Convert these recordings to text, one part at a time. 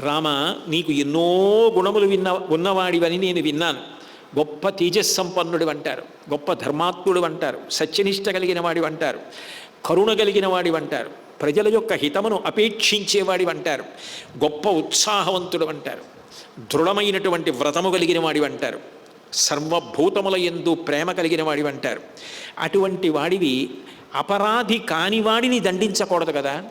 రామ నీకు ఎన్నో గుణములు విన్న ఉన్నవాడివని నేను విన్నాను. గొప్ప తేజస్సంపన్నుడు అంటారు. గొప్ప ధర్మాత్ముడు అంటారు. సత్యనిష్ట కలిగిన వాడి అంటారు. కరుణ కలిగిన వాడి అంటారు. ప్రజల యొక్క హితమును అపేక్షించేవాడి అంటారు. గొప్ప ఉత్సాహవంతుడు అంటారు. దృఢమైనటువంటి వ్రతము కలిగిన వాడి అంటారు. సర్వభూతముల ఎందు ప్రేమ కలిగిన వాడి అంటారు. అటువంటి వాడివి అపరాధి కాని వాడిని దండించకూడదు కదా.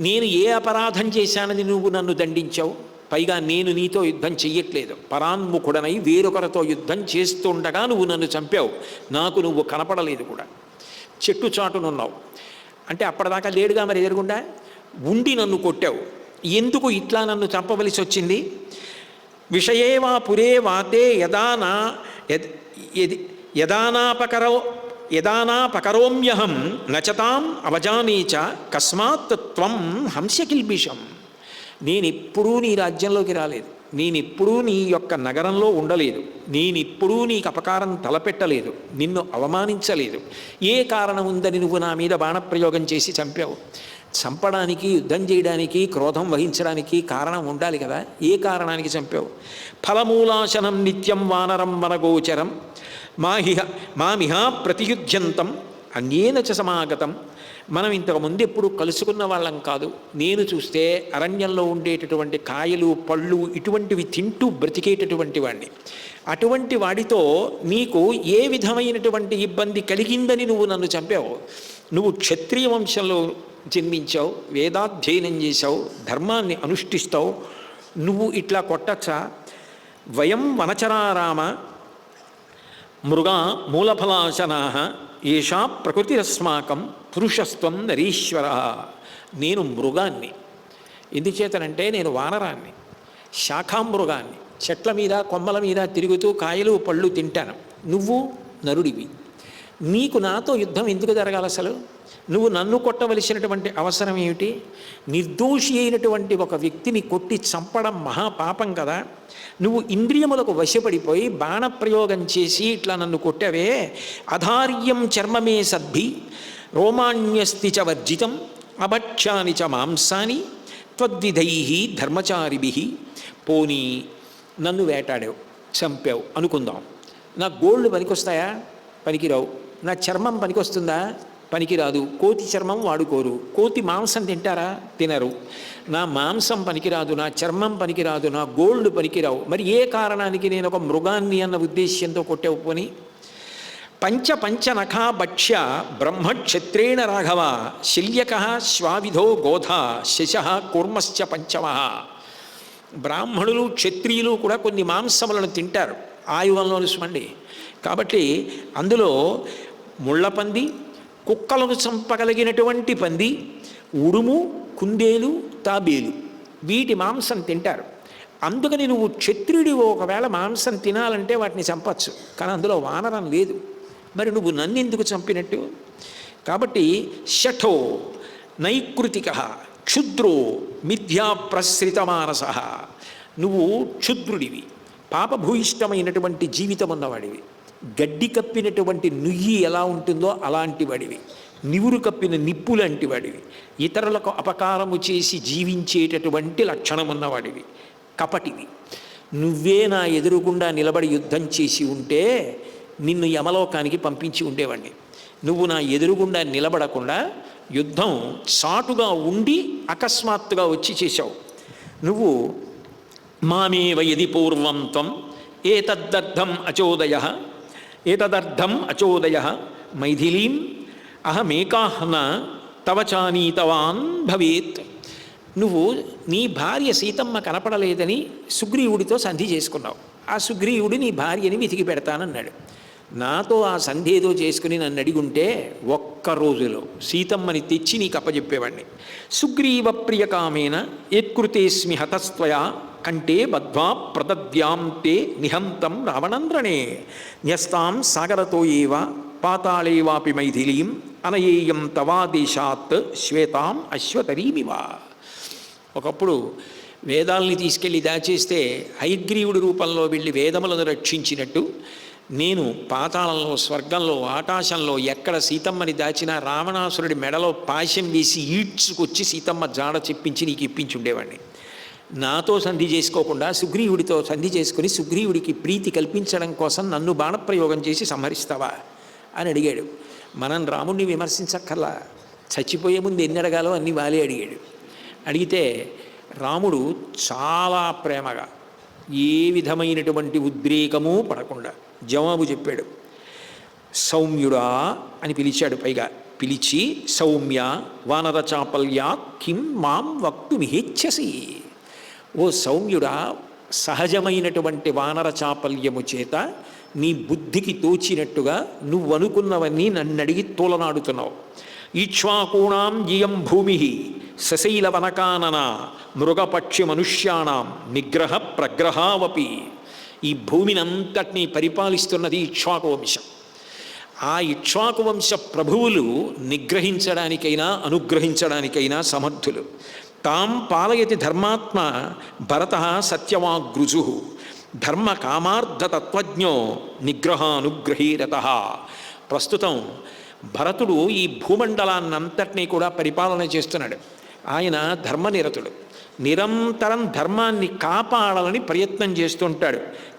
నేను ఏ అపరాధం చేశానని నువ్వు నన్ను దండించావు? పైగా నేను నీతో యుద్ధం చెయ్యట్లేదు. పరాన్ముఖుడనై వేరొకరితో యుద్ధం చేస్తుండగా నువ్వు నన్ను చంపావు. నాకు నువ్వు కనపడలేదు కూడా. చెట్టు చాటునున్నావు. అంటే అప్పటిదాకా లేడుగా మరి ఎదురుగుండా? ఉండి నన్ను కొట్టావు. ఎందుకు ఇట్లా నన్ను చంపవలసి వచ్చింది? విషయేవా పురే వాతే యదానా యదానాపకరో యదానా పకరోమ్యహం యదానాపకరోమ్యహం నచతాం అవజానీచ కస్మాత్ త్వం హంస్యకిల్బిషం. నేనెప్పుడూ నీ రాజ్యంలోకి రాలేదు. నేనెప్పుడూ నీ యొక్క నగరంలో ఉండలేదు. నేనెప్పుడూ నీకు అపకారం తలపెట్టలేదు. నిన్ను అవమానించలేదు. ఏ కారణం ఉందని నువ్వు నా మీద బాణప్రయోగం చేసి చంపావు? చంపడానికి యుద్ధం చేయడానికి క్రోధం వహించడానికి కారణం ఉండాలి కదా? ఏ కారణానికి చంపావు? ఫలమూలాశనం నిత్యం వానరం వనగోచరం. మాహిహ మామిహ ప్రతియుధ్యంతం అన్యేన చ సమాగతం. మనం ఇంతకుముందు ఎప్పుడు కలుసుకున్న వాళ్ళం కాదు. నేను చూస్తే అరణ్యంలో ఉండేటటువంటి కాయలు పళ్ళు ఇటువంటివి తింటూ బ్రతికేటటువంటి వాడిని అటువంటి వాడితో నీకు ఏ విధమైనటువంటి ఇబ్బంది కలిగిందని నువ్వు నన్ను చంపావు? నువ్వు క్షత్రియ వంశంలో జన్మించావు వేదాధ్యయనం చేశావు ధర్మాన్ని అనుష్ఠిస్తావు. నువ్వు ఇట్లా కొట్టచ్చా? వయం వనచరారామ మృగా మూలఫలాశనా ఏషా ప్రకృతి అస్మాకం పురుషస్త్వం నరీశ్వర. నేను మృగాన్ని. ఎందుచేతనంటే నేను వానరాన్ని. శాఖామృగాన్ని. చెట్ల మీద కొమ్మల మీద తిరుగుతూ కాయలు పళ్ళు తింటాను. నువ్వు నరుడివి. నీకు నాతో యుద్ధం ఎందుకు జరగాలి అసలు నువ్వు నన్ను కొట్టవలసినటువంటి అవసరం ఏమిటి? నిర్దోషి అయినటువంటి ఒక వ్యక్తిని కొట్టి చంపడం మహాపాపం కదా. నువ్వు ఇంద్రియములకు వశపడిపోయి బాణప్రయోగం చేసి ఇట్లా నన్ను కొట్టవే? అధార్యం చర్మమే సద్భి రోమాణ్యస్తి చ వర్జితం అభక్ష్యాని చ మాంసాని త్వద్విధై ధర్మచారిభి. పోనీ నన్ను వేటాడావు చంపావు అనుకుందాం. నా గోళ్ళు పనికొస్తాయా? పనికిరావు. నా చర్మం పనికొస్తుందా? పనికిరాదు. కోతి చర్మం వాడుకోరు. కోతి మాంసం తింటారా? తినరు. నా మాంసం పనికిరాదు నా చర్మం పనికిరాదు నా గోల్డ్ పనికిరావు. మరి ఏ కారణానికి నేను ఒక మృగాన్ని అన్న ఉద్దేశ్యంతో కొట్టావు పోని? పంచ పంచనఖా భక్ష్య బ్రహ్మక్షత్రేణ రాఘవ శల్యక శ్వావిధో గోధ శశ కూర్మశ్చ పంచమ. బ్రాహ్మణులు క్షత్రియులు కూడా కొన్ని మాంసములను తింటారు. ఆయువంలో స్మండి. కాబట్టి అందులో ముళ్ళపంది కుక్కలను చంపగలిగినటువంటి పంది ఉడుము కుందేలు తాబేలు. వీటి మాంసం తింటారు. అందుకని నువ్వు క్షత్రియుడి ఒకవేళ మాంసం తినాలంటే వాటిని చంపచ్చు. కానీ అందులో వానరం లేదు. మరి నువ్వు నన్ను ఎందుకు చంపినట్టు? కాబట్టి షఠో నైకృతిక క్షుద్రో మిథ్యా ప్రసృత మానస. నువ్వు క్షుద్రుడివి. పాపభూయిష్టమైనటువంటి జీవితం ఉన్నవాడివి. గడ్డి కప్పినటువంటి నుయ్యి ఎలా ఉంటుందో అలాంటి వాడివి. నివురు కప్పిన నిప్పులాంటి వాడివి. ఇతరులకు అపకారము చేసి జీవించేటటువంటి లక్షణం ఉన్నవాడివి కపటివి. నువ్వే నా ఎదురుగుండా నిలబడి యుద్ధం చేసి ఉంటే నిన్ను యమలోకానికి పంపించి ఉండేవాడిని నువ్వు నా ఎదురుగుండా నిలబడకుండా యుద్ధం చాటుగా ఉండి అకస్మాత్తుగా వచ్చి చేశావు. నువ్వు మామేవ యది పూర్వం త్వం ఏతద్దర్థం అచోదయ ఏతదర్థం అచోదయ మైథిలీం అహమేకాహ్న తవ చానీతవాన్ భవేత్. నువ్వు నీ భార్య సీతమ్మ కనపడలేదని సుగ్రీవుడితో సంధి చేసుకున్నావు. ఆ సుగ్రీవుడు నీ భార్యని వెతికి పెడతానన్నాడు. నాతో ఆ సంధి ఏదో చేసుకుని నన్ను అడిగుంటే ఒక్క రోజులో సీతమ్మని తెచ్చి నీకు అప్పచెప్పేవాడిని సుగ్రీవ ప్రియకామేన యత్కృతేస్మి హతస్త్వయా కంటే బద్ధ్వా ప్రదద్యాంతే నిహంతం రావణంద్రణే. న్యస్తాం సాగరతో ఏవ పాతాళేవాపి మైథిలీం అనయేయం తవాదేశాత్ శ్వేతాం అశ్వతరీమివా. ఒకప్పుడు వేదాల్ని తీసుకెళ్ళి దాచేస్తే హైగ్రీవుడి రూపంలో వెళ్ళి వేదములను రక్షించినట్టు నేను పాతాళంలో స్వర్గంలో ఆకాశంలో ఎక్కడ సీతమ్మని దాచినా రావణాసురుడి మెడలో పాశం వేసి ఈడ్చుకొచ్చి సీతమ్మ జాడ చెప్పించి నీకు ఇప్పించుండేవాడిని నాతో సంధి చేసుకోకుండా సుగ్రీవుడితో సంధి చేసుకుని సుగ్రీవుడికి ప్రీతి కల్పించడం కోసం నన్ను బాణప్రయోగం చేసి సంహరిస్తావా? అని అడిగాడు. మనం రాముణ్ణి విమర్శించక్కర్లా. చచ్చిపోయే ముందు ఎన్ని అడగాలో అన్ని వాలే అడిగాడు. అడిగితే రాముడు చాలా ప్రేమగా ఏ విధమైనటువంటి ఉద్రేకము పడకుండా జవాబు చెప్పాడు. సౌమ్యుడా అని పిలిచాడు పైగా. పిలిచి సౌమ్య వానర చాపల్యా కిం మాం వక్తుమిహేచ్ఛసి. ఓ సౌమ్యుడా సహజమైనటువంటి వానర చాపల్యము చేత నీ బుద్ధికి తోచినట్టుగా నువ్వు అనుకున్నవన్నీ తోలనాడుతున్నావు. ఈక్ష్వాకూణాం జియం భూమి సశైల వనకానన మృగపక్షి మనుష్యాణం నిగ్రహ ప్రగ్రహావపి. ఈ భూమినంతటినీ పరిపాలిస్తున్నది ఇక్ష్వాకు వంశం ఆ ఇక్ష్వాకు వంశ ప్రభువులు నిగ్రహించడానికైనా అనుగ్రహించడానికైనా సమర్థులు. తాం పాలయతి ధర్మాత్మ భరత సత్యవాగ్రుజు ధర్మ కామార్థతత్వజ్ఞో నిగ్రహానుగ్రహీరత. ప్రస్తుతం భరతుడు ఈ భూమండలాన్నంతటినీ కూడా పరిపాలన చేస్తున్నాడు. ఆయన ధర్మనిరతుడు. నిరంతరం ధర్మాన్ని కాపాడాలని ప్రయత్నం చేస్తుంటాడు.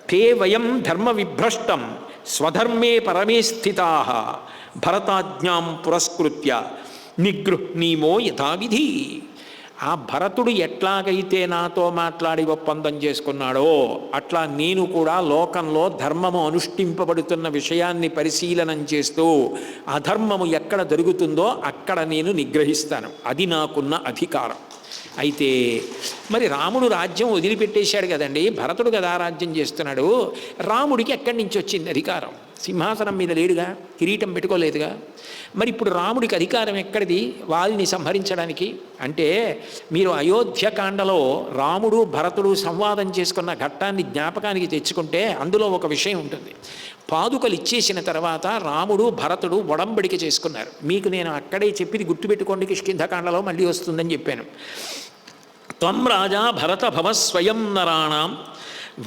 తే వయం ధర్మ విభ్రష్టం స్వధర్మే పరమే స్థితా. భరతాజ్ఞాం పురస్కృత్య. నిగృహ్ణీమో యథావిధి. ఆ భరతుడు ఎట్లాగైతే నాతో మాట్లాడి ఒప్పందం చేసుకున్నాడో అట్లా నేను కూడా లోకంలో ధర్మము అనుష్ఠింపబడుతున్న విషయాన్ని పరిశీలనం చేస్తూ అధర్మము ఎక్కడ జరుగుతుందో అక్కడ నేను నిగ్రహిస్తాను. అది నాకున్న అధికారం. అయితే మరి రాముడు రాజ్యం వదిలిపెట్టేశాడు కదండి భరతుడు కదా రాజ్యం చేస్తున్నాడు రాముడికి ఎక్కడి నుంచి వచ్చింది అధికారం? సింహాసనం మీద లేడుగా కిరీటం పెట్టుకోలేదుగా. మరి ఇప్పుడు రాముడికి అధికారం ఎక్కడిది? వాళ్ళని సంహరించడానికి. అంటే మీరు అయోధ్యకాండలో రాముడు భరతుడు సంవాదం చేసుకున్న ఘట్టాన్ని జ్ఞాపకానికి తెచ్చుకుంటే అందులో ఒక విషయం ఉంటుంది. పాదుకలు ఇచ్చేసిన తర్వాత రాముడు భరతుడు ఒడంబడిక చేసుకున్నారు. మీకు నేను అక్కడే చెప్పింది గుర్తుపెట్టుకోండి కిష్కింధకాండలో మళ్ళీ వస్తుందని చెప్పాను. త్వం రాజా భరత భవ స్వయం నరాణం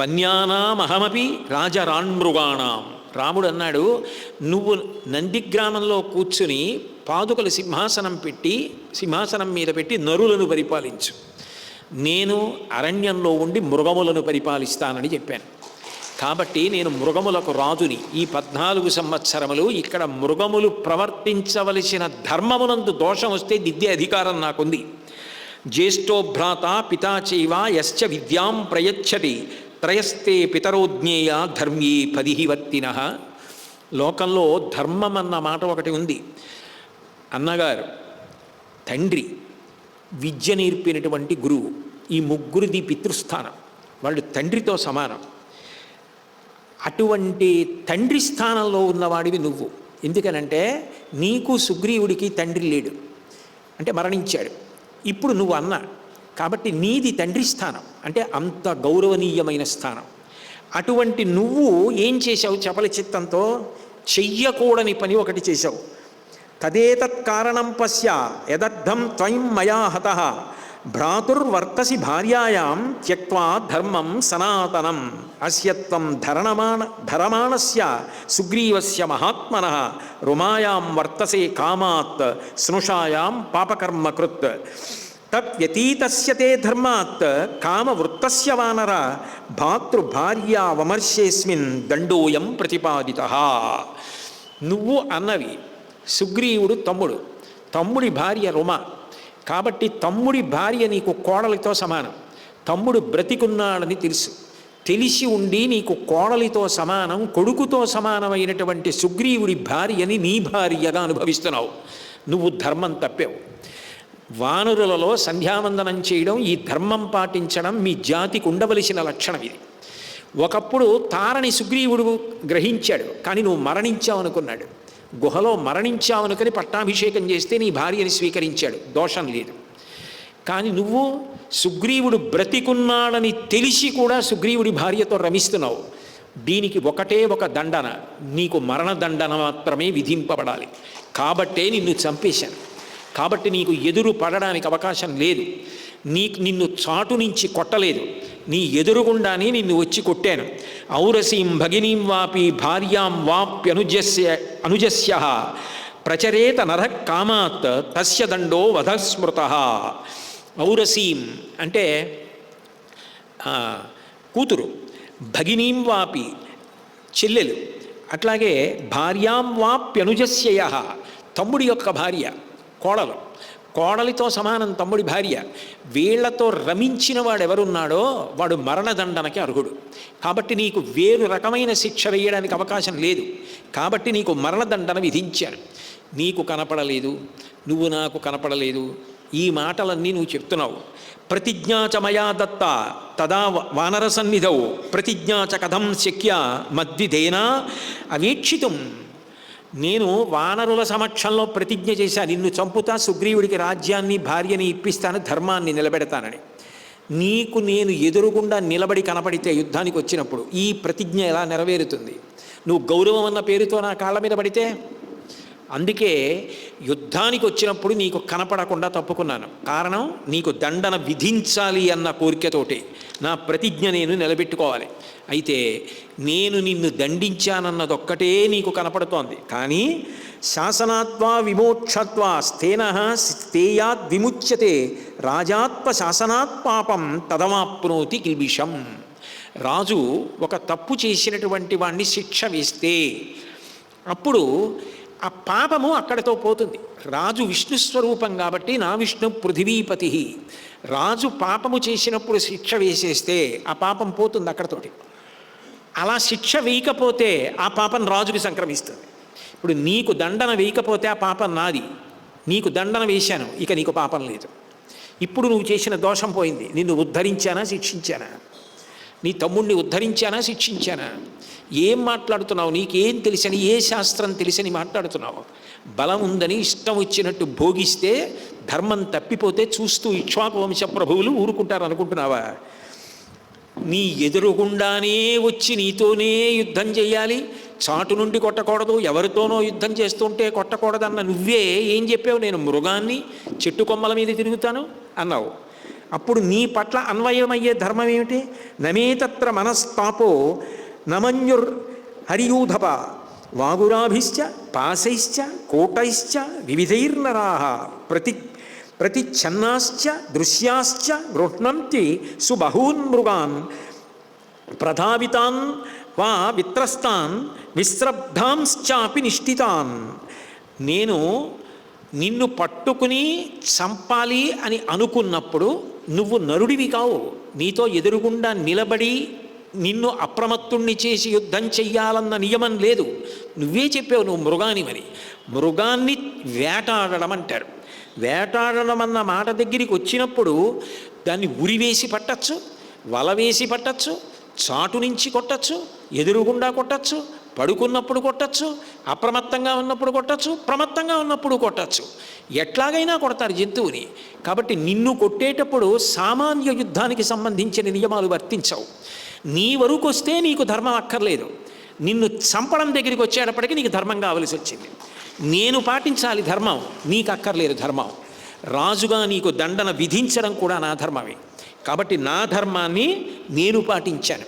వన్యానామహమపి రాజరాణ్మృగాణం రాముడు అన్నాడు నువ్వు నందిగ్రామంలో కూర్చుని పాదుకలు సింహాసనం పెట్టి సింహాసనం మీద పెట్టి నరులను పరిపాలించు. నేను అరణ్యంలో ఉండి మృగములను పరిపాలిస్తానని చెప్పాను. కాబట్టి నేను మృగములకు రాజుని. ఈ పద్నాలుగు సంవత్సరములు ఇక్కడ మృగములు ప్రవర్తించవలసిన ధర్మమునందు దోషం వస్తే దిద్దే అధికారం నాకుంది. జ్యేష్ఠో భ్రాత పితా చైవ యశ్చ విద్యాం ప్రయచ్చతి. త్రయస్తే పితరోజ్ఞేయ ధర్మ్యే పదిహివర్తిన లోకంలో ధర్మం అన్న మాట ఒకటి ఉంది. అన్నగారు తండ్రి విద్య నేర్పినటువంటి గురువు ఈ ముగ్గురిది పితృస్థానం. వాళ్ళు తండ్రితో సమానం. అటువంటి తండ్రి స్థానంలో ఉన్నవాడివి నువ్వు. ఎందుకనంటే నీకు సుగ్రీవుడికి తండ్రి లేడు. అంటే మరణించాడు. ఇప్పుడు నువ్వు అన్న కాబట్టి నీది తండ్రి స్థానం అంటే అంత గౌరవనీయమైన స్థానం. అటువంటి నువ్వు ఏం చేశావు చపల చిత్తంతో? చెయ్యకూడని పని ఒకటి చేశావు. తదేతత్ కారణం పశ్య యదర్థం త్వయం మయా హత భ్రాతుర్వర్తసి భార్యాయాం త్యక్వా ధర్మం సనాతనం అస్యత్వం ధరణమాన ధరమాణస్య సుగ్రీవస్య మహాత్మన రుమాయాం వర్తసే కామాత్ స్నుషాయాం పాపకర్మకృత్ తద్వ్యతీతస్యతే ధర్మాత్ కామవృత్తస్య వానర భాతృభార్యా వమర్శేస్మిన్ దండోయం ప్రతిపాదిత నువ్వు అన్నవి సుగ్రీవుడు తమ్ముడు. తమ్ముడి భార్య రుమ. కాబట్టి తమ్ముడి భార్య నీకు కోడలితో సమానం. తమ్ముడు బ్రతికున్నాడని తెలుసు. తెలిసి ఉండి నీకు కోడలితో సమానం కొడుకుతో సమానమైనటువంటి సుగ్రీవుడి భార్యని నీ భార్యగా అనుభవిస్తున్నావు. నువ్వు ధర్మం తప్పావు. వానరులలో సంధ్యావందనం చేయడం ఈ ధర్మం పాటించడం మీ జాతికి ఉండవలసిన లక్షణం ఇది. ఒకప్పుడు తారని సుగ్రీవుడు గ్రహించాడు కానీ నువ్వు మరణించావనుకున్నాడు గుహలో మరణించావనుకని పట్టాభిషేకం చేస్తే నీ భార్యని స్వీకరించాడు దోషం లేదు. కానీ నువ్వు సుగ్రీవుడు బ్రతికున్నాడని తెలిసి కూడా సుగ్రీవుడి భార్యతో రమిస్తున్నావు. దీనికి ఒకటే ఒక దండన నీకు మరణ దండన మాత్రమే విధింపబడాలి. కాబట్టే నిన్ను చంపేశాను. కాబట్టి నీకు ఎదురు పడడానికి అవకాశం లేదు. నీకు నిన్ను చాటు నుంచి కొట్టలేదు. నీ ఎదురుగుండానే నిన్ను వచ్చి కొట్టాను. ఔరసీం భగినీం వాపి భార్యాం వాప్యనుజస్య అనుజస్య. ప్రచరేత నర కామాత్ తస్య దండో వధస్మృత. ఔరసీం అంటే కూతురు భగినీం వాపి చెల్లెలు. అట్లాగే భార్యాం వాప్యనుజస్యయ తమ్ముడి యొక్క భార్య. కోడలు. కోడలితో సమానం తమ్ముడి భార్య. వీళ్ళతో రమించిన వాడు ఎవరున్నాడో వాడు మరణదండనకి అర్హుడు. కాబట్టి నీకు వేరు రకమైన శిక్ష వేయడానికి అవకాశం లేదు. కాబట్టి నీకు మరణదండన విధించారు. నీకు కనపడలేదు. నువ్వు నాకు కనపడలేదు. ఈ మాటలన్నీ నువ్వు చెప్తున్నావు. ప్రతిజ్ఞా చ మయా దత్త తదా వానర సన్నిధౌ. ప్రతిజ్ఞా చ కథం శక్య మద్విధేనా అవేక్షితం. నేను వానరుల సమక్షంలో ప్రతిజ్ఞ చేశాను నిన్ను చంపుతా సుగ్రీవుడికి రాజ్యాన్ని భార్యని ఇప్పిస్తాను ధర్మాన్ని నిలబెడతానని. నీకు నేను ఎదురుగుండా నిలబడి కనపడితే యుద్ధానికి వచ్చినప్పుడు ఈ ప్రతిజ్ఞ ఎలా నెరవేరుతుంది? నువ్వు గౌరవం అన్న పేరుతో నా కాళ్ళ మీద పడితే అందుకే యుద్ధానికి వచ్చినప్పుడు నీకు కనపడకుండా తప్పుకున్నాను. కారణం నీకు దండన విధించాలి అన్న కోరికతోటి. నా ప్రతిజ్ఞ నేను నిలబెట్టుకోవాలి. అయితే నేను నిన్ను దండించానన్నదొక్కటే నీకు కనపడుతోంది. కానీ శాసనాత్వా విమోక్షత్వా స్థేన స్థేయాద్ విముచ్యతే రాజాత్వ శాసనాత్ పాపం తదమాప్నోతి కిల్బిషం. రాజు ఒక తప్పు చేసినటువంటి వాణ్ణి శిక్ష వేస్తే అప్పుడు ఆ పాపము అక్కడితో పోతుంది. రాజు విష్ణు స్వరూపం కాబట్టి నా విష్ణు పృథివీపతి. రాజు పాపము చేసినప్పుడు శిక్ష వేసేస్తే ఆ పాపం పోతుంది అక్కడతోటి. అలా శిక్ష వేయకపోతే ఆ పాపం రాజుకి సంక్రమిస్తుంది. ఇప్పుడు నీకు దండన వేయకపోతే ఆ పాపం నాది. నీకు దండన వేశాను ఇక నీకు పాపం లేదు. ఇప్పుడు నువ్వు చేసిన దోషం పోయింది. నిన్ను ఉద్ధరించానా శిక్షించానా? నీ తమ్ముడిని ఉద్ధరించానా శిక్షించానా? ఏం మాట్లాడుతున్నావు? నీకేం తెలిసని ఏ శాస్త్రం తెలిసని మాట్లాడుతున్నావు? బలం ఉందని ఇష్టం వచ్చినట్టు భోగిస్తే ధర్మం తప్పిపోతే చూస్తూ ఇక్ష్వాకు వంశ ప్రభువులు ఊరుకుంటారు అనుకుంటున్నావా నీ ఎదురుగుండానే వచ్చి నీతోనే యుద్ధం చేయాలి చాటు నుండి కొట్టకూడదు ఎవరితోనో యుద్ధం చేస్తుంటే కొట్టకూడదన్న నువ్వే ఏం చెప్పావు? నేను మృగాన్ని చెట్టు కొమ్మల మీద తిరుగుతాను అన్నావు. అప్పుడు నీ పట్ల అన్వయమయ్యే ధర్మం ఏమిటి? నమే తత్ర మనస్తాపో నమన్యుర్ హరియూధప. వాగురాభిశ్చ పాశైశ్చ కోటైశ్చ వివిధైర్నరాహ ప్రతి ప్రతిచ్ఛన్నాశ్చ దృశ్యాశ్చ గృహ్ణంతి సుబహూన్ మృగాన్. ప్రధావితాన్ వా విత్రస్తాన్ విశ్రబ్ధాంశ్చాపి నిష్ఠితాన్. నేను నిన్ను పట్టుకుని చంపాలి అని అనుకున్నప్పుడు నువ్వు నరుడివి కావు. నీతో ఎదురుగుండా నిలబడి నిన్ను అప్రమత్తుణ్ణి చేసి యుద్ధం చెయ్యాలన్న నియమం లేదు. నువ్వే చెప్పావు నువ్వు మృగానివని మృగాన్ని వేటాడడం అంటారు. వేటాడడం అన్న మాట దగ్గరికి వచ్చినప్పుడు దాన్ని ఉరివేసి పట్టచ్చు వల వేసి పట్టచ్చు చాటు నుంచి కొట్టచ్చు ఎదురుగుండా కొట్టచ్చు పడుకున్నప్పుడు కొట్టచ్చు అప్రమత్తంగా ఉన్నప్పుడు కొట్టచ్చు ప్రమత్తంగా ఉన్నప్పుడు కొట్టచ్చు. ఎట్లాగైనా కొడతారు జంతువుని. కాబట్టి నిన్ను కొట్టేటప్పుడు సామాన్య యుద్ధానికి సంబంధించిన నియమాలు వర్తించవు. నీ వరకు వస్తే నీకు ధర్మం అక్కర్లేదు. నిన్ను చంపడం దగ్గరికి వచ్చేటప్పటికి నీకు ధర్మం కావలసి వచ్చింది. నేను పాటించాలి ధర్మం నీకు అక్కర్లేదు ధర్మం. రాజుగా నీకు దండన విధించడం కూడా నా ధర్మమే. కాబట్టి నా ధర్మాన్ని నేను పాటించాను.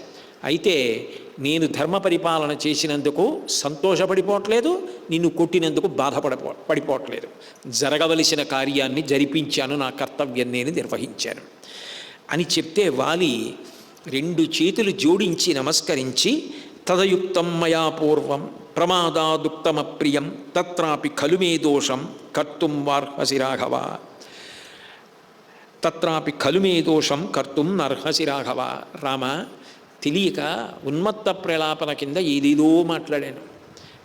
అయితే నేను ధర్మ పరిపాలన చేసినందుకు సంతోషపడిపోవట్లేదు నిన్ను కొట్టినందుకు బాధపడపో పడిపోవట్లేదు. జరగవలసిన కార్యాన్ని జరిపించాను నా కర్తవ్యం నేను నిర్వహించాను. అని చెప్తే వాలి రెండు చేతులు జోడించి నమస్కరించి తదయుక్తం మయా పూర్వం ప్రమాదాదుక్తమప్రియం తత్రాపి ఖలుమే దోషం కర్తుం వార్హసి రాఘవ తత్రాపి ఖలుమే దోషం కర్తుం నర్హసి రాఘవ రామ తెలియక ఉన్మత్త ప్రలాపన కింద ఏదేదో మాట్లాడాను.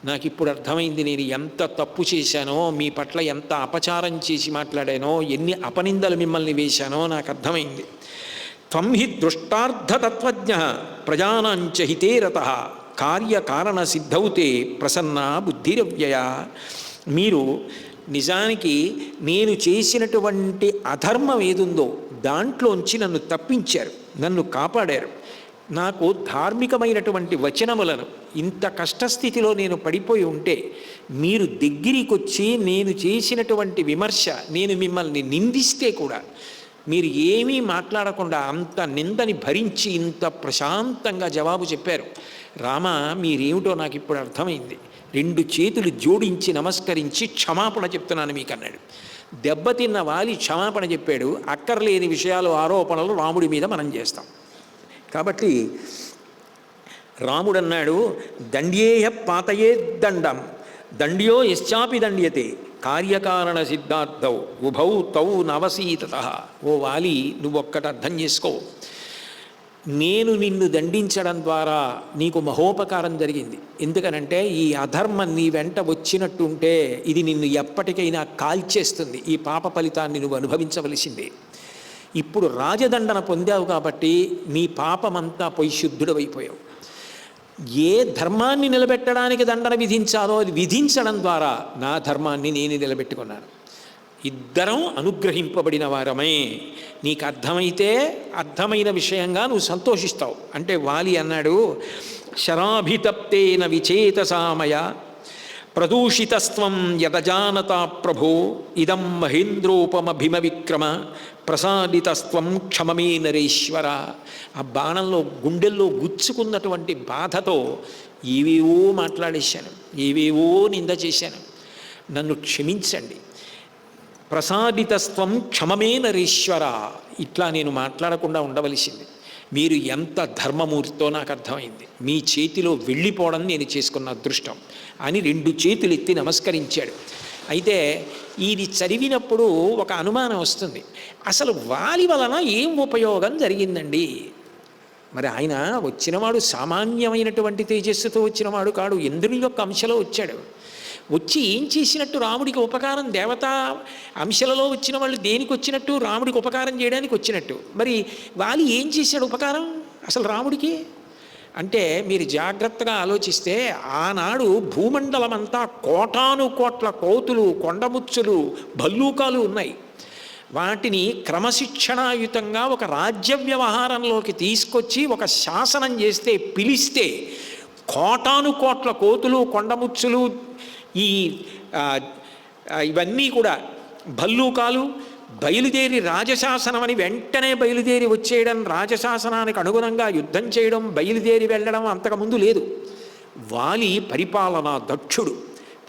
నాకు ఇప్పుడు అర్థమైంది నేను ఎంత తప్పు చేశానో మీ పట్ల ఎంత అపచారం చేసి మాట్లాడానో ఎన్ని అపనిందలు మిమ్మల్ని వేశానో నాకు అర్థమైంది. త్వం హి దృష్టార్థతత్వజ్ఞ ప్రజానాంచ హితే రత కార్యకారణ సిద్ధౌతే ప్రసన్న బుద్ధిరవ్యయ. మీరు నిజానికి నేను చేసినటువంటి అధర్మం ఏదుందో దాంట్లోంచి నన్ను తప్పించారు నన్ను కాపాడారు. నాకు ధార్మికమైనటువంటి వచనములను ఇంత కష్టస్థితిలో నేను పడిపోయి ఉంటే మీరు దగ్గరికి వచ్చి నేను చేసినటువంటి విమర్శ నేను మిమ్మల్ని నిందిస్తే కూడా మీరు ఏమీ మాట్లాడకుండా అంత నిందని భరించి ఇంత ప్రశాంతంగా జవాబు చెప్పారు. రామ మీరేమిటో నాకు ఇప్పుడు అర్థమైంది. రెండు చేతులు జోడించి నమస్కరించి క్షమాపణ చెప్తున్నాను మీకు అన్నాడు దెబ్బతిన్న వాలి క్షమాపణ చెప్పాడు. అక్కర్లేని విషయాలు ఆరోపణలు రాముడి మీద మనం చేస్తాం. కాబట్టి రాముడన్నాడు దండ్యేయ పాతయే దండం. దండ్యో యశ్చాపి దండ్యతే. కార్యకారణ సిద్ధార్థౌ ఉభౌ తౌ నవసీతత. ఓ వాలి నువ్వొక్కటి అర్థం చేసుకో. నేను నిన్ను దండించడం ద్వారా నీకు మహోపకారం జరిగింది. ఎందుకనంటే ఈ అధర్మం నీ వెంట వచ్చినట్టుంటే ఇది నిన్ను ఎప్పటికైనా కాల్చేస్తుంది. ఈ పాప ఫలితాన్ని నువ్వు అనుభవించవలసిందే. ఇప్పుడు రాజదండన పొందావు కాబట్టి నీ పాపమంతా పోయి శుద్ధుడవైపోయావు ఏ ధర్మాన్ని నిలబెట్టడానికి దండన విధించాలో అది విధించడం ద్వారా నా ధర్మాన్ని నేను నిలబెట్టుకున్నాను. ఇద్దరం అనుగ్రహింపబడిన వారమే. నీకు అర్థమైతే అర్థమైన విషయంగా నువ్వు సంతోషిస్తావు. అంటే వాలి అన్నాడు శరాభితప్తేన విచేతసామయ ప్రదూషితస్త్వం యదజానత ప్రభో ఇదం మహేంద్రోపమభిమ విక్రమ ప్రసాదితస్త్వం క్షమమే నరేశ్వర. ఆ బాణంలో గుండెల్లో గుచ్చుకున్నటువంటి బాధతో ఏవేవో మాట్లాడేశాను ఏవేవో నింద చేశాను. నన్ను క్షమించండి. ప్రసాదితస్త్వం క్షమమే నరేశ్వర. ఇట్లా నేను మాట్లాడకుండా ఉండవలసింది. మీరు ఎంత ధర్మమూర్తితో నాకు అర్థమైంది. మీ చేతిలో వెళ్ళిపోవడం నేను చేసుకున్న అదృష్టం అని రెండు చేతులు ఎత్తి నమస్కరించాడు. అయితే ఇది చదివినప్పుడు ఒక అనుమానం వస్తుంది. అసలు వాలి వలన ఏం ఉపయోగం జరిగిందండి? మరి ఆయన వచ్చినవాడు సామాన్యమైనటువంటి తేజస్సుతో వచ్చినవాడు కాడు ఇంద్రుని యొక్క అంశలో వచ్చాడు. వచ్చి ఏం చేసినట్టు రాముడికి ఉపకారం దేవతా అంశలలో వచ్చిన వాళ్ళు దేనికి వచ్చినట్టు? రాముడికి ఉపకారం చేయడానికి వచ్చినట్టు. మరి వాలి ఏం చేశాడు ఉపకారం? అసలు రాముడికి? అంటే మీరు జాగ్రత్తగా ఆలోచిస్తే ఆనాడు భూమండలమంతా కోటాను కోట్ల కోతులు కొండముచ్చులు భల్లూకాలు ఉన్నాయి. వాటిని క్రమశిక్షణాయుతంగా ఒక రాజ్య వ్యవహారంలోకి తీసుకొచ్చి ఒక శాసనం చేస్తే పిలిస్తే కోటాను కోట్ల కోతులు కొండముచ్చులు ఈ ఇవన్నీ కూడా భల్లూకాలు బయలుదేరి రాజశాసనం అని వెంటనే బయలుదేరి వచ్చేయడం రాజశాసనానికి అనుగుణంగా యుద్ధం చేయడం బయలుదేరి వెళ్ళడం అంతకుముందు లేదు. వాలి పరిపాలనా దక్షుడు.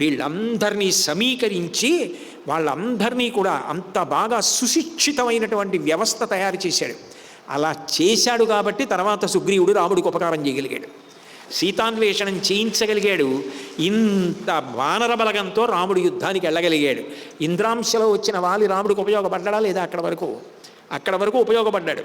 వీళ్ళందరినీ సమీకరించి వాళ్ళందరినీ కూడా అంత బాగా సుశిక్షితమైనటువంటి వ్యవస్థ తయారు చేశాడు. అలా చేశాడు కాబట్టి తర్వాత సుగ్రీవుడు రాముడికి ఉపకారం చేయగలిగాడు. సీతాన్వేషణం చేయించగలిగాడు. ఇంత వానర బలగంతో రాముడు యుద్ధానికి వెళ్ళగలిగాడు. ఇంద్రాంశలో వచ్చిన వాలి రాముడికి ఉపయోగపడ్డా లేదా అక్కడ వరకు? అక్కడ వరకు ఉపయోగపడ్డాడు.